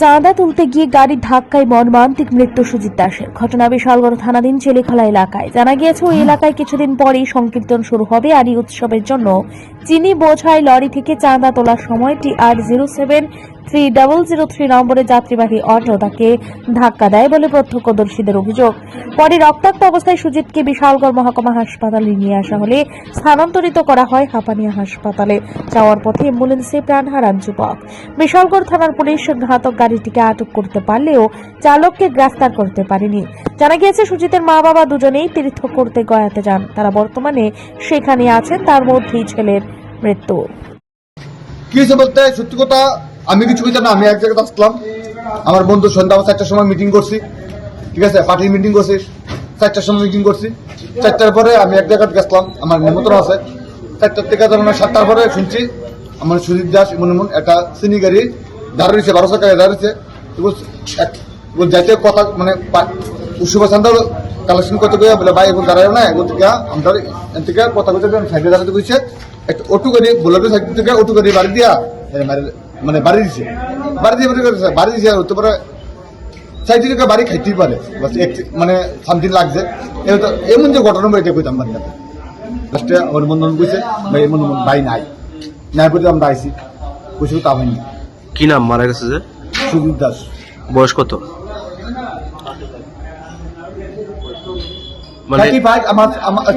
চাঁদা তুলতে গিয়ে গাড়ির ধাক্কায় মর্মান্তিক মৃত্যু সুজিত দাসের। ঘটনা বিশালগড় থানাধীন চেলিখলা এলাকায়। জানা গিয়েছে, ওই এলাকায় কিছুদিন পরেই সংকীর্তন শুরু হবে আর এই উৎসবের জন্য চিনি বোঝায় লরি থেকে চাঁদা তোলার সময় T R zero seven three double zero three নম্বরে যাত্রীবাহী অটো তাকে ধাক্কা দেয় বলে প্রত্যক্ষদর্শীদের অভিযোগ। পরে রক্তাক্ত অবস্থায় সুজিতকে বিশালগড় মহকুমা হাসপাতালে নিয়ে আসা হলে স্থানান্তরিত করা হয় হাপানিয়া হাসপাতালে। যাওয়ার পথে অ্যাম্বুলেন্সে প্রাণ হারান যুবক। বিশালগড় থানার পুলিশ ঘাতক গাড়িটিকে আটক করতে পারলেও চালককে গ্রেফতার করতে পারেনি। জানা গিয়েছে, সুজিতের মা বাবা দুজনেই তীর্থ করতে গয়াতে যান। তারা বর্তমানে সেখানে আছেন, তার মধ্যেই ছেলের মৃত্যু। কি বলতে? সত্যি কথা? আমি কিছু বুঝতাম না, আমি এক জায়গায় আসলাম। আমার বন্ধু সন্ধ্যা চারটার সময় মিটিং করছি। ঠিক আছে? পার্টির মিটিং করছি। চারটার সময় মিটিং করছি। চারটার পরে আমি এক জায়গায় গেছিলাম, আমার নিমন্ত্রণ আছে। চারটার থেকে ধরুন সাতটার পরে শুনছি আমার সুজিত দাস এমন এমন একটা চিনি গাড়ি দাঁড়িয়েছে বারোশো টাকা দাঁড়িয়েছে যাইতে কথা মানে উৎসব কালেকশন করতে গিয়ে বলে, ভাই, এখন দাঁড়ায় না, এখন থেকে আমরা এখান থেকে কথা বলতে সাইডে দাঁড়াতে গেছে একটা অটো গাড়ি বলে সাইড থেকে অটো গাড়ি বাড়ি দিয়া মারি- মানে বাড়ি দিছে। বাড়ি দিয়ে বাড়ি করেছে, বাড়ি দিছে হতে পারে সাইডে থেকে বাড়ি খাইতেই পারে বাস মানে সামথিং লাগছে। এমন যে ঘটনা এটা কইতাম বাড়ি লাস্টে আমার বন্ধন কইছে ভাই এমন ভাই নাই। নাই বলে আমরা আইছি কইছিল তা হয়নি। কি নাম? মারা গেছে যে? সুজিত দাস। বয়স কত? মানে থার্টি ফাইভ আমার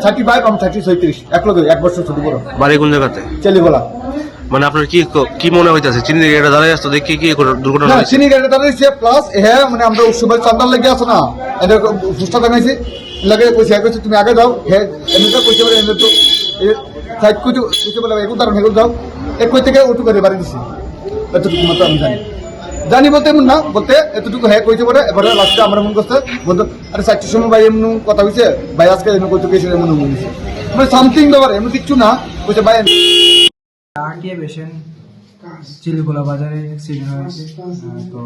থার্টি ফাইভ আমার থার্টি ছয়ত্রিশ এক লোক এক বছর ছোট বড় বাড়ি কোন জায়গাতে চলি বলা মানে আপনার কি কি মনে হইতাছে? চিনি এটা দাঁড়ায় আসতো দেখি কি দুর্ঘটনা হয়েছে? চিনি গাড়িটা দাঁড়িয়েছে প্লাস হ্যাঁ মানে আমরা উৎসবের চান্দার লেগে আছো না এটা ফুসটা দেখাইছি লাগে কইছে হ্যাঁ তুমি আগে যাও হ্যাঁ এমনিতে কইছে বলে এমনি তো সাইড কইছে কইছে বলে এগুলো দাঁড়ান এগুলো যাও। এক কই থেকে উঠু করে বাড়ি দিছি। এতটুকু মতো আমি জানি। জানি বলতে এমন না বলতে এতটুকু হ্যাঁ কইছে বলে এবারে লাস্টে আমরা মন করছে বন্ধু আরে চারটির সময় ভাই এমন কথা হয়েছে ভাই আজকে এমন কইতে গেছিল এমন মনে হয়েছে মানে সামথিং ব্যাপার এমন কিচ্ছু না কইছে ভাই আরটিএ পেশেন্ট চিলিকোলা বাজারে অ্যাক্সিডেন্ট হয়েছে তো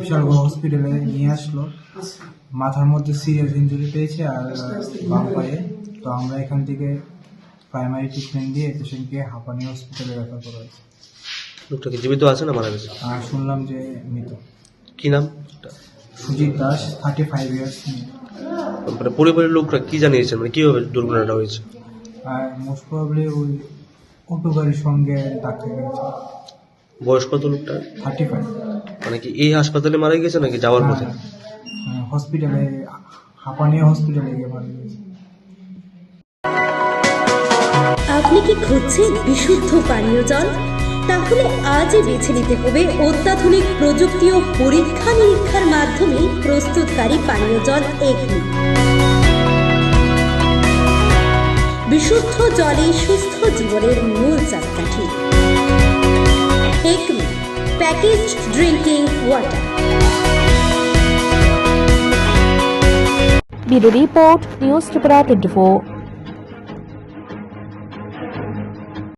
বিশালগড় হসপিটালে নিয়ে আসলো। মাথার মধ্যে সিরিয়াস ইঞ্জুরি পেয়েছে আর বাম পায়ে। তো আমরা এখান থেকে প্রাইমারি ট্রিটমেন্ট দিয়ে পেশেন্টকে হাঁপানি হসপিটালে রেফার করা হয়েছে। লোকটা কি জীবিত আছে না মারা গেছে? আর শুনলাম যে মৃত। কি নাম? Sujit Das thirty five years মানে পরিবারের লোকরা কি জানিয়েছেন? মানে কীভাবে দুর্ঘটনাটা হয়েছে? আর মোস্ট প্রবলি ওই অটো গাড়ির সঙ্গে ধাক্কা বয়স কত লোকটা থার্টি ফাইভ মানে কি এই হাসপাতালে মারা গেছে নাকি যাওয়ার পথে? হসপিটালে হাঁপানিয়া হসপিটালে গিয়ে মারা গেছে আপনি কি খুঁজছেন বিশুদ্ধ পানীয় জল? তাহলে আজই বেছে নিতে হবে অত্যাধুনিক প্রযুক্তি ও পরীক্ষা নিরীক্ষার মাধ্যমে প্রস্তুতকারী পানীয় জল এগনি। বিশুদ্ধ জলে সুস্থ জীবনের মূল চাপকাঠি package drinking water bureau report news Tripura twenty